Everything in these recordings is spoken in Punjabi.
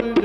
ਸੰਤ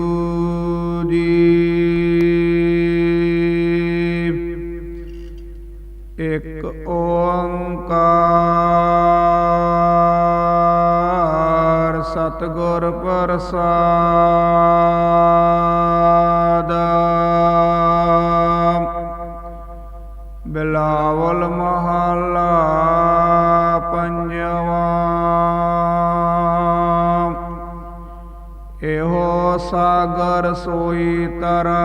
ਸਤਿਗੁਰ ਪ੍ਰਸਾਦ। ਬਿਲਾਵਲ ਮਹੱਲਾ ਪੰਜਵਾ। ਇਹੋ ਸਾਗਰ ਸੋਈ ਤਰੈ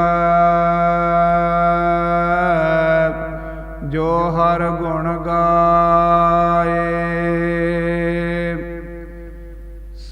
ਜੋ ਹਰ ਗੁਣ ਗਾਏ।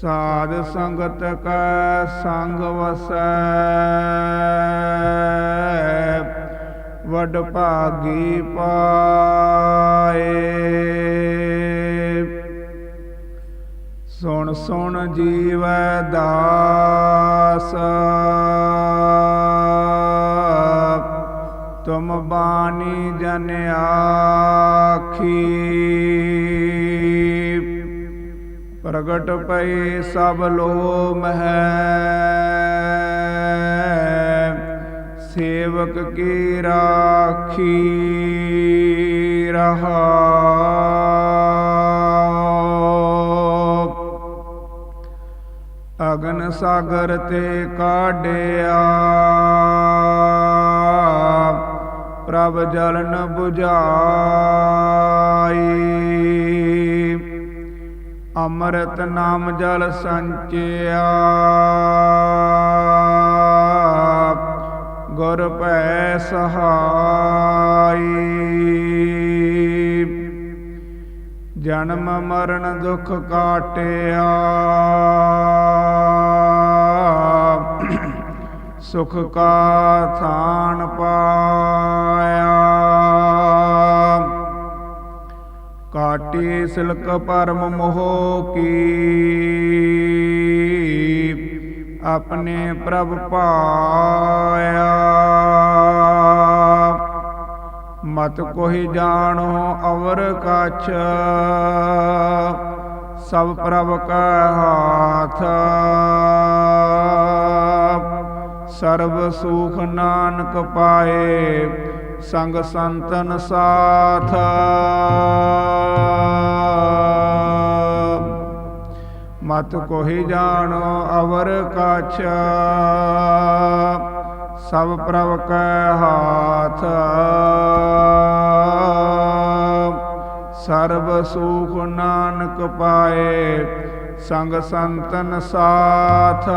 ਸਾਧ ਸੰਗਤ ਕੈ ਸੰਗ ਵਸੈ। ਵੱਡ ਭਾਗੀ ਪਾਏ। ਸੁਣ ਸੁਣ ਜੀਵੈ ਦਾਸ। ਤੁਮ ਬਾਣੀ ਜਨ ਆਖੀ। ਪ੍ਰਗਟ ਪਈ ਸਭ ਲੋ ਮਹਿ ਸੇਵਕ ਕੀ ਰਾਖੀ ਰਹਾ। ਅਗਨ ਸਾਗਰ ਤੇ ਕਾਢਿਆ। ਪ੍ਰਭ ਜਲਨ ਨ 부ਝਾਈ ਅੰਮ੍ਰਿਤ ਨਾਮ ਜਲ ਸੰਚਿਆ। ਗੁਰ ਭੈ ਸਹਾਈ। ਜਨਮ ਮਰਨ ਦੁਖ ਕਾਟਿਆ। ਸੁਖ ਕਾ ਥਾਨ ਪਾਇਆ। ਕਾਟੀ ਸਿਲਕ ਪਰਮ ਮੋਹ ਕੀ। ਆਪਣੇ ਪ੍ਰਭ ਪਾਇਆ। ਮਤ ਕੋਹਿ ਜਾਣੋ ਅਵਰ ਕਛ। ਸਭ ਪ੍ਰਭ ਕਾ ਹਾਥ। ਸਰਬ ਸੁਖ ਨਾਨਕ ਪਾਏ। ਸੰਗ ਸੰਤਨ ਸਾਥ। ਮਤ ਕੋਹਿ ਜਾਣੋ ਅਵਰ ਕਛ, ਸਭ ਪ੍ਰਭ ਕੈ ਹਾਥ। ਸਰਬ ਸੁਖ ਨਾਨਕ ਪਾਏ, ਸੰਗ ਸੰਤਨ ਸਾਥ।